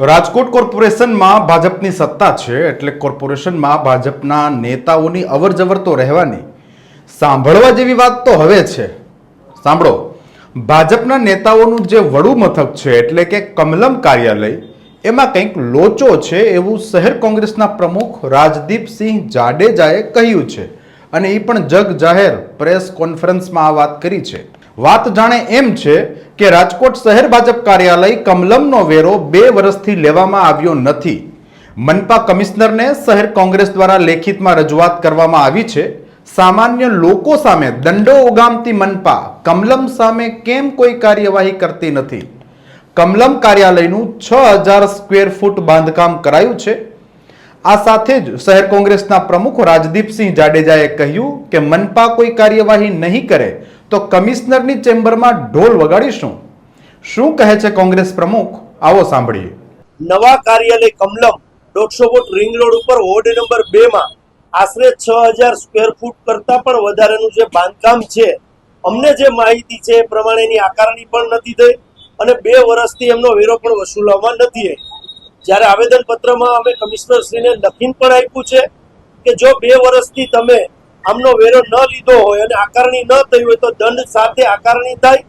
રાજકોટ કોર્પોરેશનમાં ભાજપની સત્તા છે એટલે કોર્પોરેશનમાં ભાજપના નેતાઓની અવરજવર તો રહેવાની. સાંભળવા જેવી વાત તો હવે છે. સાંભળો, ભાજપના નેતાઓનું જે વડું મથક છે એટલે કે કમલમ કાર્યાલય, એમાં કંઈક લોચો છે એવું શહેર કોંગ્રેસના પ્રમુખ રાજદીપસિંહ જાડેજાએ કહ્યું છે. અને એ પણ જગ જાહેર, પ્રેસ કોન્ફરન્સમાં આ વાત કરી છે. વાત જાણે એમ છે કે રાજકોટ શહેર ભાજપ કાર્યાલય કમલમનો વેરો બે વર્ષથી લેવામાં આવ્યો નથી. મનપા કમિશનરને શહેર કોંગ્રેસ દ્વારા લેખિતમાં રજૂઆત કરવામાં આવી છે. સામાન્ય લોકો સામે દંડો ઉગામતી મનપા કમલમ સામે કેમ કોઈ કાર્યવાહી કરતી નથી? કમલમ કાર્યાલયનું છ હજાર સ્ક્વેર ફૂટ બાંધકામ કરાયું છે. આ સાથે જ શહેર કોંગ્રેસના પ્રમુખ રાજદીપસિંહ જાડેજાએ કહ્યું કે મનપા કોઈ કાર્યવાહી નહીં કરે તો કમિશનરની ચેમ્બરમાં ઢોલ વગાડીશું. શું કહે છે કોંગ્રેસ પ્રમુખ? આવો સાંભળીએ. નવા કાર્યાલય કમલમ દોઢસો ફૂટ રિંગ રોડ ઉપર વોર્ડ નંબર બે માં આશરે છ હજાર સ્ક્વેર ફૂટ કરતા પણ વધારેનું જે બાંધકામ છે, અમને જે માહિતી છે એ પ્રમાણેની આકારણી પણ નથી થઈ અને બે વર્ષથી એમનો વેરો પણ વસૂલવામાં નથી જ્યારે આવેદનપત્રમાં અમે કમિશનરશ્રીને લખીને પણ આપ્યું છે કે જો બે વર્ષથી તમે આમનો વેરો ન લીધો હોય અને આકારણી ન થઈ હોય તો દંડ સાથે આકારણી થાય